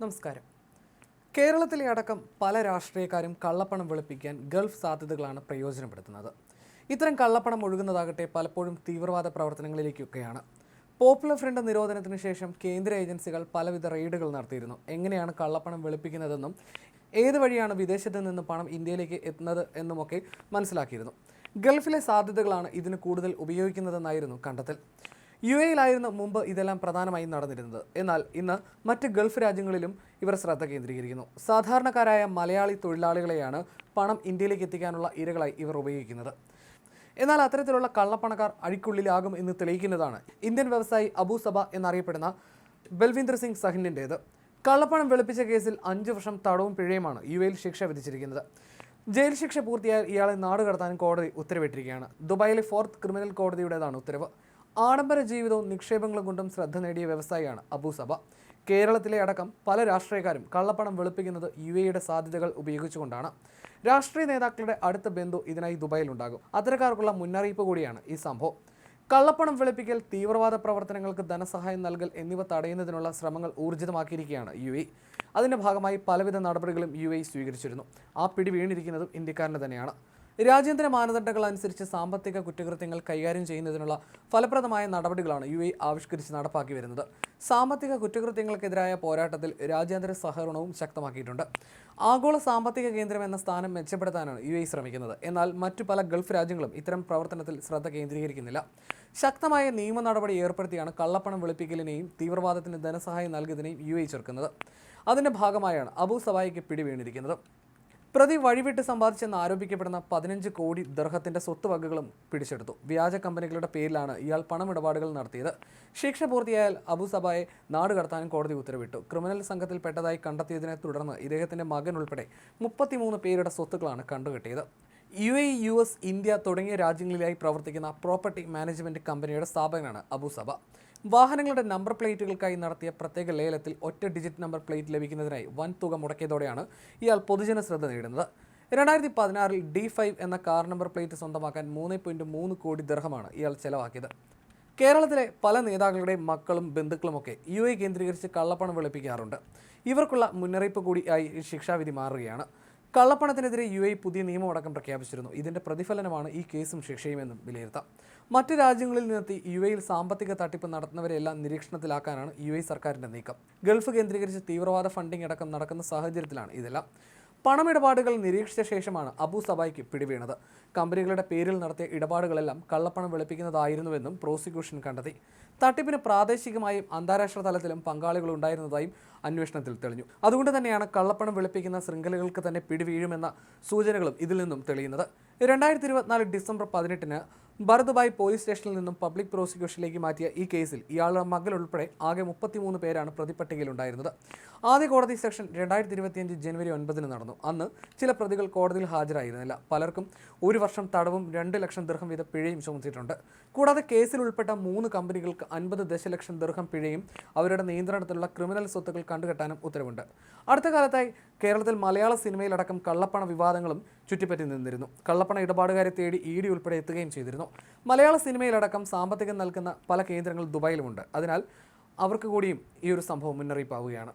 നമസ്കാരം. കേരളത്തിലെ അടക്കം പല രാഷ്ട്രീയക്കാരും കള്ളപ്പണം വെളുപ്പിക്കാൻ ഗൾഫ് സാധ്യതകളാണ് പ്രയോജനപ്പെടുത്തുന്നത്. ഇത്തരം കള്ളപ്പണം ഒഴുകുന്നതാകട്ടെ പലപ്പോഴും തീവ്രവാദ പ്രവർത്തനങ്ങളിലേക്കൊക്കെയാണ്. പോപ്പുലർ ഫ്രണ്ട് നിരോധനത്തിന് ശേഷം കേന്ദ്ര ഏജൻസികൾ പലവിധ റെയ്ഡുകൾ നടത്തിയിരുന്നു. എങ്ങനെയാണ് കള്ളപ്പണം വെളുപ്പിക്കുന്നതെന്നും ഏത് വഴിയാണ് വിദേശത്ത് നിന്ന് പണം ഇന്ത്യയിലേക്ക് എത്തുന്നത് എന്നുമൊക്കെ മനസ്സിലാക്കിയിരുന്നു. ഗൾഫിലെ സാധ്യതകളാണ് ഇതിന് കൂടുതൽ ഉപയോഗിക്കുന്നതെന്നായിരുന്നു കണ്ടെത്തൽ. യു എയിലായിരുന്നു മുമ്പ് ഇതെല്ലാം പ്രധാനമായും നടന്നിരുന്നത്. എന്നാൽ ഇന്ന് മറ്റ് ഗൾഫ് രാജ്യങ്ങളിലും ഇവർ ശ്രദ്ധ കേന്ദ്രീകരിക്കുന്നു. സാധാരണക്കാരായ മലയാളി തൊഴിലാളികളെയാണ് പണം ഇന്ത്യയിലേക്ക് എത്തിക്കാനുള്ള ഇരകളായി ഇവർ ഉപയോഗിക്കുന്നത്. എന്നാൽ അത്തരത്തിലുള്ള കള്ളപ്പണക്കാർ അഴിക്കുള്ളിലാകും എന്ന് തെളിയിക്കുന്നതാണ് ഇന്ത്യൻ വ്യവസായി അബു സബ എന്നറിയപ്പെടുന്ന ബൽവീന്ദർ സിംഗ് സഹിനിന്റേത് കള്ളപ്പണം വെളുപ്പിച്ച കേസിൽ അഞ്ച് വർഷം തടവും പിഴയുമാണ് യു എയിൽ ശിക്ഷ വിധിച്ചിരിക്കുന്നത്. ജയിൽ ശിക്ഷ പൂർത്തിയായാൽ ഇയാളെ നാടുകടത്താൻ കോടതി ഉത്തരവിട്ടിരിക്കുകയാണ്. ദുബായിലെ ഫോർത്ത് ക്രിമിനൽ കോടതിയുടേതാണ് ഉത്തരവ്. ആഡംബര ജീവിതവും നിക്ഷേപങ്ങളും കൊണ്ടും ശ്രദ്ധ നേടിയ വ്യവസായിയാണ് അബൂസഭ കേരളത്തിലെ അടക്കം പല രാഷ്ട്രീയക്കാരും കള്ളപ്പണം വെളുപ്പിക്കുന്നത് യു എയുടെ സാധ്യതകൾ ഉപയോഗിച്ചുകൊണ്ടാണ്. രാഷ്ട്രീയ നേതാക്കളുടെ അടുത്ത ബന്ധു ഇതിനായി ദുബായിലുണ്ടാകും. അത്തരക്കാർക്കുള്ള മുന്നറിയിപ്പ് കൂടിയാണ് ഈ സംഭവം. കള്ളപ്പണം വെളുപ്പിക്കൽ തീവ്രവാദ പ്രവർത്തനങ്ങൾക്ക് ധനസഹായം നൽകൽ എന്നിവ തടയുന്നതിനുള്ള ശ്രമങ്ങൾ ഊർജിതമാക്കിയിരിക്കുകയാണ് യു എ. അതിന്റെ ഭാഗമായി പലവിധ നടപടികളും യു എ സ്വീകരിച്ചിരുന്നു. ആ പിടി വീണിരിക്കുന്നതും ഇന്ത്യക്കാരന് തന്നെയാണ്. രാജ്യാന്തര മാനദണ്ഡങ്ങൾ അനുസരിച്ച് സാമ്പത്തിക കുറ്റകൃത്യങ്ങൾ കൈകാര്യം ചെയ്യുന്നതിനുള്ള ഫലപ്രദമായ നടപടികളാണ് യു എ ആവിഷ്കരിച്ച് നടപ്പാക്കി വരുന്നത്. സാമ്പത്തിക കുറ്റകൃത്യങ്ങൾക്കെതിരായ പോരാട്ടത്തിൽ രാജ്യാന്തര സഹകരണവും ശക്തമാക്കിയിട്ടുണ്ട്. ആഗോള സാമ്പത്തിക കേന്ദ്രം എന്ന സ്ഥാനം മെച്ചപ്പെടുത്താനാണ് യു എ ശ്രമിക്കുന്നത്. എന്നാൽ മറ്റു പല ഗൾഫ് രാജ്യങ്ങളും ഇത്തരം പ്രവർത്തനത്തിൽ ശ്രദ്ധ കേന്ദ്രീകരിക്കുന്നില്ല. ശക്തമായ നിയമ നടപടി ഏർപ്പെടുത്തിയാണ് കള്ളപ്പണം വെളുപ്പിക്കലിനെയും തീവ്രവാദത്തിന് ധനസഹായം നൽകിയതിനെയും യു എ ചേർക്കുന്നത്. അതിന്റെ ഭാഗമായാണ് അബു സവായിക്ക് പിടിവീണിരിക്കുന്നത്. പ്രതി വഴിവിട്ട് സമ്പാദിച്ചെന്ന് ആരോപിക്കപ്പെടുന്ന പതിനഞ്ച് കോടി ദർഹത്തിന്റെ സ്വത്തുവകകളും പിടിച്ചെടുത്തു. വ്യാജ കമ്പനികളുടെ പേരിലാണ് ഇയാൾ പണമിടപാടുകൾ നടത്തിയത്. ശിക്ഷ പൂർത്തിയായാൽ അബുസബായെ നാട് കടത്താനും കോടതി ഉത്തരവിട്ടു. ക്രിമിനൽ സംഘത്തിൽപ്പെട്ടതായി കണ്ടെത്തിയതിനെ തുടർന്ന് ഇദ്ദേഹത്തിന്റെ മകൻ ഉൾപ്പെടെ മുപ്പത്തിമൂന്ന് പേരുടെ സ്വത്തുക്കളാണ് കണ്ടുകെട്ടിയത്. U A U S India തുടങ്ങിയ രാജ്യങ്ങളിലായി പ്രവർത്തിക്കുന്ന പ്രോപ്പർട്ടി മാനേജ്മെന്റ് കമ്പനിയുടെ സ്ഥാപകനാണ് അബുസബ. വാഹനങ്ങളുടെ നമ്പർ പ്ലേറ്റുകൾക്കായി നടത്തിയ പ്രത്യേക ലേലത്തിൽ ഒറ്റ ഡിജിറ്റ് നമ്പർ പ്ലേറ്റ് ലഭിക്കുന്നതിനായി വൻ തുക മുടക്കിയതോടെയാണ് ഇയാൾ പൊതുജന ശ്രദ്ധ നേടുന്നത് രണ്ടായിരത്തി പതിനാറിൽ ഡി ഫൈവ് എന്ന കാർ നമ്പർ പ്ലേറ്റ് സ്വന്തമാക്കാൻ മൂന്ന് പോയിന്റ് മൂന്ന് കോടി ദർഹമാണ് ഇയാൾ ചെലവാക്കിയത്. കേരളത്തിലെ പല നേതാക്കളുടെയും മക്കളും ബന്ധുക്കളുമൊക്കെ യു എ കേന്ദ്രീകരിച്ച് കള്ളപ്പണം വെളുപ്പിക്കാറുണ്ട്. ഇവർക്കുള്ള മുന്നറിയിപ്പ് കൂടിയായി ശിക്ഷാവിധി മാറുകയാണ്. കള്ളപ്പണത്തിനെതിരെ യു എ പുതിയ നിയമമടക്കം പ്രഖ്യാപിച്ചിരുന്നു. ഇതിന്റെ പ്രതിഫലനമാണ് ഈ കേസും ശിക്ഷയുമെന്നും വിലയിരുത്താം. മറ്റ് രാജ്യങ്ങളിൽ നിന്നെത്തി യു എയിൽ സാമ്പത്തിക തട്ടിപ്പ് നടത്തുന്നവരെല്ലാം നിരീക്ഷണത്തിലാക്കാനാണ് യു എ സർക്കാരിന്റെ നീക്കം. ഗൾഫ് കേന്ദ്രീകരിച്ച് തീവ്രവാദ ഫണ്ടിംഗ് അടക്കം നടക്കുന്ന സാഹചര്യത്തിലാണ് ഇതെല്ലാം. പണമിടപാടുകൾ നിരീക്ഷിച്ച ശേഷമാണ് അബു സബായ്ക്ക് പിടിവീണത്. കമ്പനികളുടെ പേരിൽ നടത്തിയ ഇടപാടുകളെല്ലാം കള്ളപ്പണം വെളുപ്പിക്കുന്നതായിരുന്നുവെന്നും പ്രോസിക്യൂഷൻ കണ്ടെത്തി. തട്ടിപ്പിന് പ്രാദേശികമായും അന്താരാഷ്ട്ര തലത്തിലും പങ്കാളികൾ ഉണ്ടായിരുന്നതായും അന്വേഷണത്തിൽ തെളിഞ്ഞു. അതുകൊണ്ട് തന്നെയാണ് കള്ളപ്പണം വെളുപ്പിക്കുന്ന ശൃംഖലകൾക്ക് തന്നെ പിടിവീഴുമെന്ന സൂചനകളും ഇതിൽ നിന്നും തെളിയുന്നത്. രണ്ടായിരത്തി ഇരുപത്തിനാല് ഡിസംബർ പതിനെട്ടിന് ഭരതുബായ് പോലീസ് സ്റ്റേഷനിൽ നിന്നും പബ്ലിക് പ്രോസിക്യൂഷനിലേക്ക് മാറ്റിയ ഈ കേസിൽ ഇയാളുടെ മകൾ ഉൾപ്പെടെ ആകെ മുപ്പത്തിമൂന്ന് പേരാണ് പ്രതിപട്ടികയിലുണ്ടായിരുന്നത് ആദ്യ കോടതി സെഷൻ രണ്ടായിരത്തി ഇരുപത്തിയഞ്ച് ജനുവരി ഒൻപതിന് നടന്നു. അന്ന് ചില പ്രതികൾ കോടതിയിൽ ഹാജരായിരുന്നില്ല. പലർക്കും ഒരു വർഷം തടവും രണ്ട് ലക്ഷം ദീർഘം വീത പിഴയും ചുമത്തിയിട്ടുണ്ട്. കൂടാതെ കേസിൽ ഉൾപ്പെട്ട മൂന്ന് കമ്പനികൾക്ക് അൻപത് ദശലക്ഷം ദീർഘം പിഴയും അവരുടെ നിയന്ത്രണത്തിലുള്ള ക്രിമിനൽ സ്വത്തുക്കൾ കണ്ടുകെട്ടാനും ഉത്തരവുണ്ട്. അടുത്ത കാലത്തായി കേരളത്തിൽ മലയാള സിനിമയിലടക്കം കള്ളപ്പണ വിവാദങ്ങളും ചുറ്റിപ്പറ്റി നിന്നിരുന്നു. കള്ളപ്പണ ഇടപാടുകാരെ തേടി ഇ ഡി ഉൾപ്പെടെ എത്തുകയും ചെയ്തിരുന്നു. മലയാള സിനിമയിലടക്കം സാമ്പത്തികം നൽകുന്ന പല കേന്ദ്രങ്ങൾ ദുബായിലുമുണ്ട്. അതിനാൽ അവർക്ക് കൂടിയും ഈ ഒരു സംഭവം മുന്നറിയിപ്പാവുകയാണ്.